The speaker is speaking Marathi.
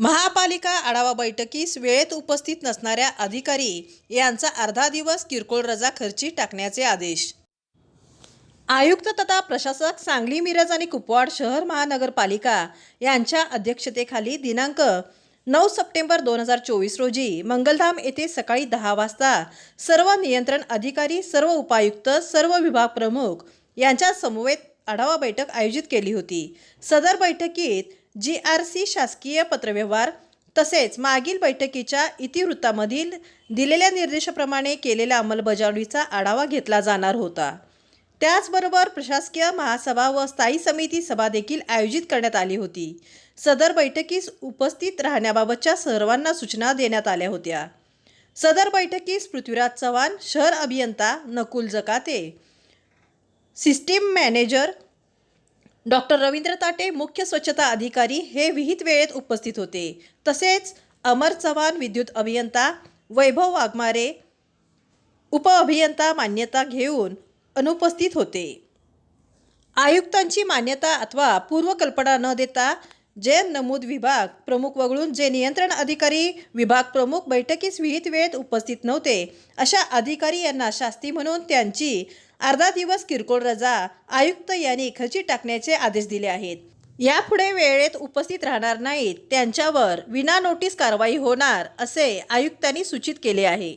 महापालिका आढावा बैठकीस वेळेत उपस्थित नसणाऱ्या अधिकारी यांचा अर्धा दिवस किरकोळ रजा खर्ची टाकण्याचे आदेश. आयुक्त तथा प्रशासक सांगली मिरज आणि कुपवाड शहर महानगरपालिका यांच्या अध्यक्षतेखाली दिनांक नऊ सप्टेंबर दोन हजार चोवीस रोजी मंगलधाम येथे सकाळी दहा वाजता सर्व नियंत्रण अधिकारी सर्व उपायुक्त सर्व विभाग प्रमुख यांच्या समवेत आढावा बैठक आयोजित केली होती. सदर बैठकीत जी आर सी शासकीय पत्रव्यवहार तसेच मागील बैठकीच्या इतिवृत्तामधील दिलेल्या निर्देशाप्रमाणे केलेल्या अंमलबजावणीचा आढावा घेतला जाणार होता. त्याचबरोबर प्रशासकीय महासभा व स्थायी समिती सभा देखील आयोजित करण्यात आली होती. सदर बैठकीस उपस्थित राहण्याबाबतच्या सर्वांना सूचना देण्यात आल्या होत्या. सदर बैठकीस पृथ्वीराज चव्हाण शहर अभियंता Nakul Jakate system manager doctor Ravindra Tate मुख्य स्वच्छता अधिकारी हे विहित वेळेत उपस्थित होते. तसेच अमर चव्हाण विद्युत अभियंता वैभव वाघमारे उपअभियंता मान्यता घेऊन अनुपस्थित होते. आयुक्तांची मान्यता अथवा पूर्वकल्पना न देता जे नमूद विभाग प्रमुख वगळून जे नियंत्रण अधिकारी विभाग प्रमुख बैठकीस विहित वेळेत उपस्थित नव्हते अशा अधिकारी यांना शास्ती म्हणून त्यांची अर्धा दिवस किरकोळ रजा आयुक्त यांनी खची टाकण्याचे आदेश दिले आहेत. यापुढे वेळेत उपस्थित राहणार नाहीत. त्यांच्यावर विना नोटीस कारवाई होणार असे आयुक्तांनी सूचित केले आहे.